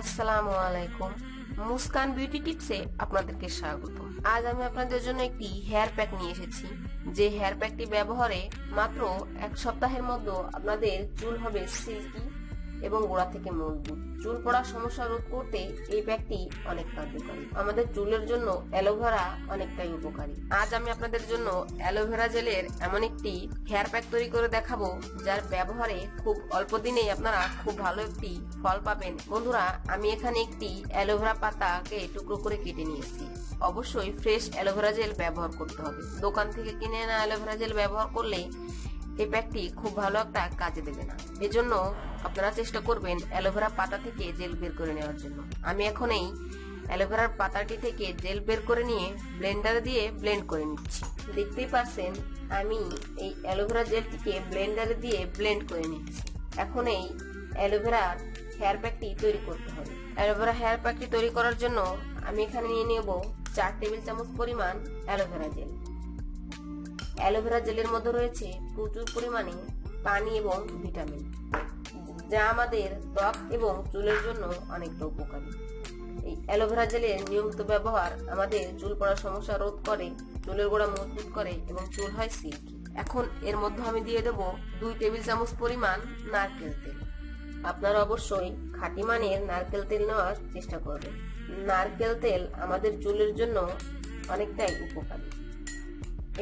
আসসালামু আলাইকুম। মুস্কান বিউটি টিপসে আপনাদেরকে স্বাগত। আজ আমি আপনাদের জন্য একটি হেয়ার প্যাক নিয়ে এসেছি। যে হেয়ার প্যাকটি ব্যবহারে মাত্র এক সপ্তাহের মধ্যে আপনাদের চুল হবে সিল্কি এবং গোড়া থেকে মজবুত চুল পড়ার সমস্যা রোধ করতে এই প্যাকটি অনেক কার্যকরী আমাদের চুলের জন্য অ্যালোভেরা অনেকটাই উপকারী। আজ আমি আপনাদের জন্য অ্যালোভেরা জেলের এমন একটি হেয়ার প্যাক তৈরি করে দেখাবো, যার ব্যবহারে খুব অল্প দিনেই আপনারা খুব ভালো একটি ফল পাবেন। বন্ধুরা, আমি এখানে একটি অ্যালোভেরা পাতাকে টুকরো করে কেটে নিয়েছি। অবশ্যই ফ্রেশ অ্যালোভেরা জেল ব্যবহার করতে হবে। দোকান থেকে কিনে আনা অ্যালোভেরা জেল ব্যবহার করলে এই প্যাকটি খুব ভালো একটা কাজে দেবে না। এজন্য আপনারা চেষ্টা করবেন অ্যালোভেরা পাতা থেকে জেল বের করে নেওয়ার জন্য। আমি এখন এই অ্যালোভেরার পাতাটি থেকে জেল বের করে নিয়ে ব্লেন্ডার দিয়ে ব্লেন্ড করে নিচ্ছি। দেখতেই পারছেন, আমি এই অ্যালোভেরা জেলটিকে ব্লেন্ডারে দিয়ে ব্লেন্ড করে নিচ্ছি। এখন এই অ্যালোভেরার হেয়ার প্যাকটি তৈরি করতে হবে। অ্যালোভেরা হেয়ার প্যাকটি তৈরি করার জন্য আমি এখানে নিয়ে নেব চার টেবিল চামচ পরিমাণ অ্যালোভেরা জেল। অ্যালোভেরা জেলের মধ্যে রয়েছে প্রচুর পরিমাণে পানি এবং ভিটামিন, যা আমাদের ত্বক এবং চুলের জন্য অনেকটা উপকারী। এই অ্যালোভেরা জেলের নিয়মিত ব্যবহার আমাদের চুল পড়ার সমস্যা রোধ করে, চুলের গোড়া মজবুত করে এবং চুল হয় সিল্কি। এখন এর মধ্যে আমি দিয়ে দেব দুই টেবিল চামচ পরিমাণ নারকেল তেল। আপনারা অবশ্যই খাঁটি মানের নারকেল তেল নেওয়ার চেষ্টা করবেন। নারকেল তেল আমাদের চুলের জন্য অনেকটাই উপকারী।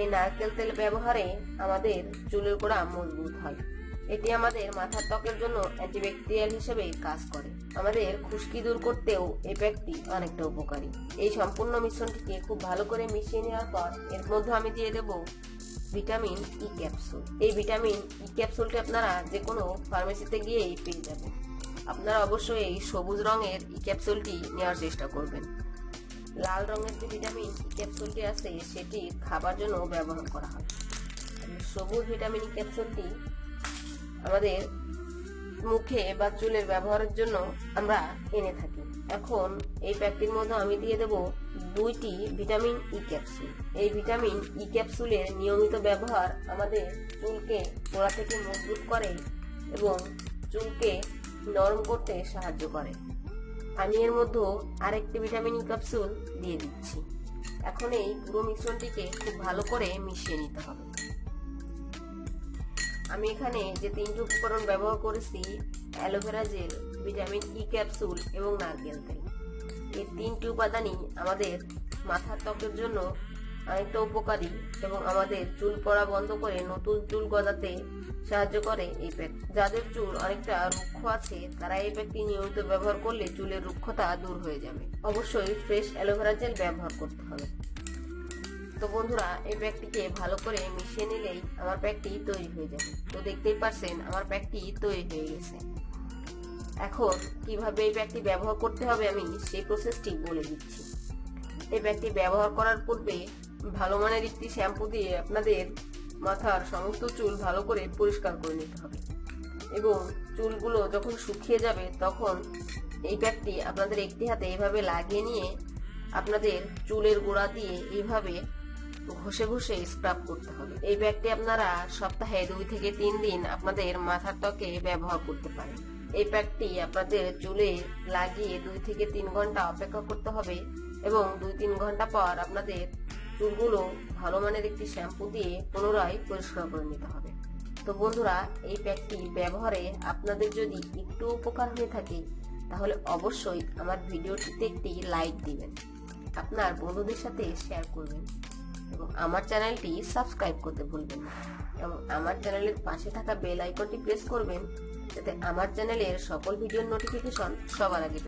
এই নারকেল তেল ব্যবহারে আমাদের চুলের গোড়া মজবুত হয়। এটি আমাদের মাথার ত্বকের জন্য অ্যান্টিব্যাকটেরিয়াল হিসেবে কাজ করে। আমাদের খুশকি দূর করতেও এই প্যাকটি অনেকটা উপকারী। এই সম্পূর্ণ মিশ্রণটিকে খুব ভালো করে মিশিয়ে নেওয়ার পর এর মধ্যে আমি দিয়ে দেব ভিটামিন ই ক্যাপসুল। এই ভিটামিন ই ক্যাপসুলটি আপনারা যে কোনো ফার্মেসিতে গিয়েই পেয়ে যাবেন। আপনারা অবশ্যই এই সবুজ রঙের ই ক্যাপসুলটি নেওয়ার চেষ্টা করবেন। লাল রঙের যে ভিটামিন ই ক্যাপসুলটি আছে, সেটি খাবার জন্য ব্যবহার করা হয়। সবুজ ভিটামিন ই ক্যাপসুলটি আমাদের মুখে বা চুলের ব্যবহারের জন্য আমরা এনে থাকি। এখন এই প্যাকটির মধ্যে আমি দিয়ে দেব দুইটি ভিটামিন ই ক্যাপসুল এই ভিটামিন ই ক্যাপসুলের নিয়মিত ব্যবহার আমাদের চুলকে গোড়া থেকে মজবুত করে এবং চুলকে নরম করতে সাহায্য করে। আমি এর মধ্যে আরেকটি ভিটামিন ক্যাপসুল দিয়ে দিচ্ছি। এখন এই পুরো মিশ্রণটিকে খুব ভালো করে মিশিয়ে নিতে হবে। আমি এখানে যে তিনটি উপকরণ ব্যবহার করেছি, aloe vera gel, vitamin E capsule এবং নারকেল তেল। এই তিনটি উপাদানই আমাদের মাথার ত্বকের জন্য অনেকটা উপকারী এবং আমাদের চুল পড়া বন্ধ করে নতুন চুল গজাতে সাহায্য করে এই প্যাক যাদের চুল অনেকটা রুক্ষ আছে, তারা এই প্যাকটি নিয়মিত ব্যবহার করলে চুলের রুক্ষতা দূর হয়ে যাবে। অবশ্যই ফ্রেশ অ্যালোভেরা জেল ব্যবহার করতে হবে। তো বন্ধুরা, এই প্যাকটিকে ভালো করে মিশিয়ে নিলেই আমার প্যাকটি তৈরি হয়ে যাবে। তো দেখতেই পারছেন, আমার প্যাকটি তৈরি হয়ে গেছে। এখন কীভাবে এই প্যাকটি ব্যবহার করতে হবে আমি সেই প্রসেসটি বলে দিচ্ছি। এই প্যাকটি ব্যবহার করার পূর্বে ভালো মানের একটি শ্যাম্পু দিয়ে আপনাদের মাথার সমস্ত চুল ভালো করে পরিষ্কার করে নিতে হবে। এবং চুলগুলো যখন শুকিয়ে যাবে তখন এই প্যাকটি আপনাদের একটি হাতে এইভাবে লাগিয়ে নিয়ে আপনাদের চুলের গোড়া দিয়ে এইভাবে ঘষে ঘষে স্ক্রাব করতে হবে। এই প্যাকটি আপনারা সপ্তাহে দুই থেকে তিন দিন আপনাদের মাথার ত্বকে ব্যবহার করতে পারেন। এই প্যাকটি আপনাদের চুলে লাগিয়ে দুই থেকে তিন ঘণ্টা অপেক্ষা করতে হবে এবং দুই তিন ঘণ্টা পর আপনাদের চুলগুলো ভালো মানের একটি শ্যাম্পু দিয়ে পুনরায় পরিষ্কার করে নিতে হবে। তো বন্ধুরা, এই প্যাকটি ব্যবহারে আপনাদের যদি একটু উপকার হয়ে থাকে, তাহলে অবশ্যই আমার ভিডিওটিতে একটি লাইক দিবেন, আপনার বন্ধুদের সাথে শেয়ার করবেন এবং আমার চ্যানেলটি সাবস্ক্রাইব করতে ভুলবেন না। এবং আমার চ্যানেলের পাশে থাকা বেল আইকনটি প্রেস করবেন, যাতে আমার চ্যানেলের সকল ভিডিওর নোটিফিকেশন সবার আগে